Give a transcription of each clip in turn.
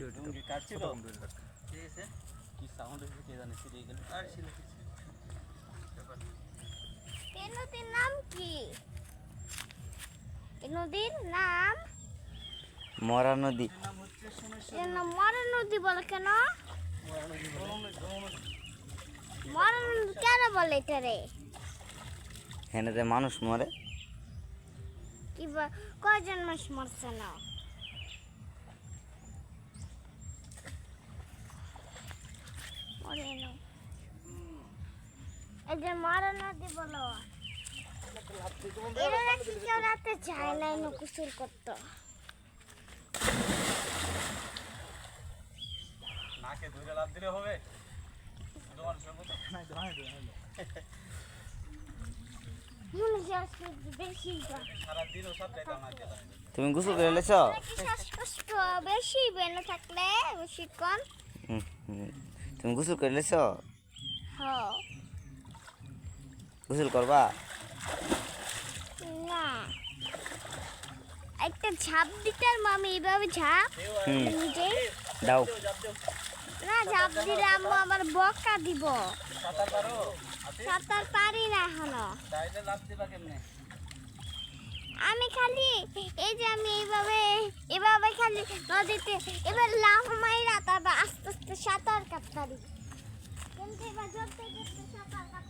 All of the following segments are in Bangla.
ভিডিও তুমি কি কাটছি তো? ঠিক আছে কি সাউন্ড হয়েছে কে জানে সিরিয়ে গেল। আর ছিল এই নদীর নাম কি? এই নদীর নাম? মরা নদী। মরা নদী বলে কেন? মরা নদী কেন বলে এটা রে? হেনেতে মানুষ মরে। কি বা- কয়জন মাস মরছে না মরে না এই যে মরা নদী বলো। এরা নাকি কেউ রাতে যায় না এনে কুসুর করতো। নাকে ধরে লাভ দিলে হবে। তোমার সঙ্গে হয় তুমি গোসল করে লেছ? বেশি বেনে থাকলে বেশিক্ষণ। তুমি গোসল করে লেছ? হ গোসল করবা? না। একটা ঝাঁপ দিতে আর মামি এইভাবে ঝাঁপ? নিজেই? দাও। না ঝাঁপ দিলে আম্মু আমার বকা দিব। সাঁতার পারো না এখনও। লাভ আমি খালি এই যে আমি এইভাবে এভাবে খালি নদীতে এবার লাফ মাইরা তারপর আস্তে আস্তে সাঁতার কাটতারি কিন্তু এবার জলতে জলতে সাঁতার কাটতারি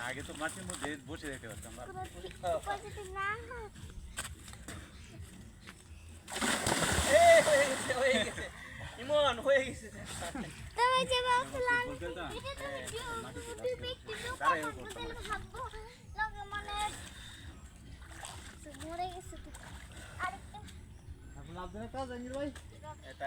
আগে তো মাছের মধ্যে বসে দেখতে পারতাম হয়ে গেছে তুমি যে বলছিলাম এটা গেছে তো আর লাভ কাজ আঙ্গির এটা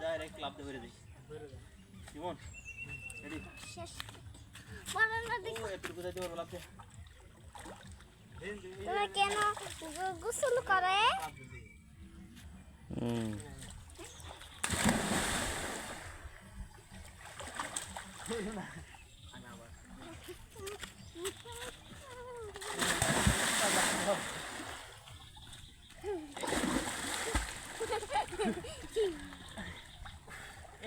ডাইরেক্ট ক্লাব দিয়ে বেরিয়ে দিই। জীবন রেডি শেষ। বলেন না দেখো। একটু কোথায় দিব লাভ দে তুমি কেন গোসল করে? হুম।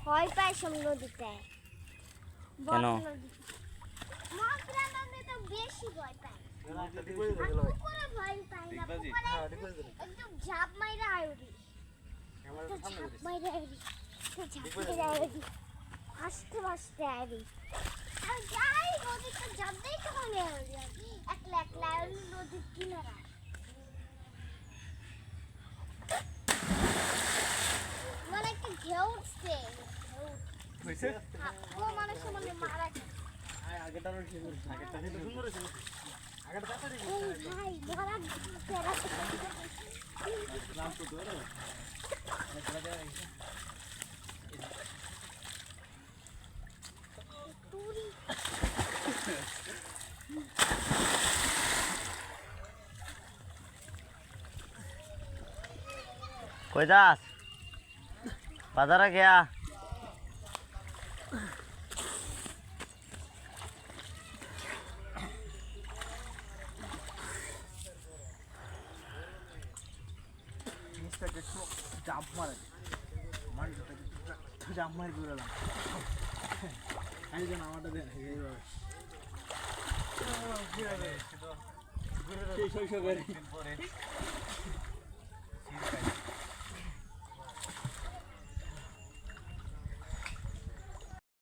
ভয় পায় সব নদীতে কেন? মাইরা আয়ুরি ঝাপ মাইরা আয়ুরি ঝাপ মাইরা আয়ুরি আস্তে আস্তে আয়ুরি আর যাই নদীতে ঝাপ দেই তখন একলা একলা নদী কই যাস? বাজারে গিয়া মাটিটাকে একটু জাপ মারা মাটিটাকে একটু জাপ মারি দৌড়ালাম একজন আমারটা দেন এইভাবে। সেই শৈশবের পরে।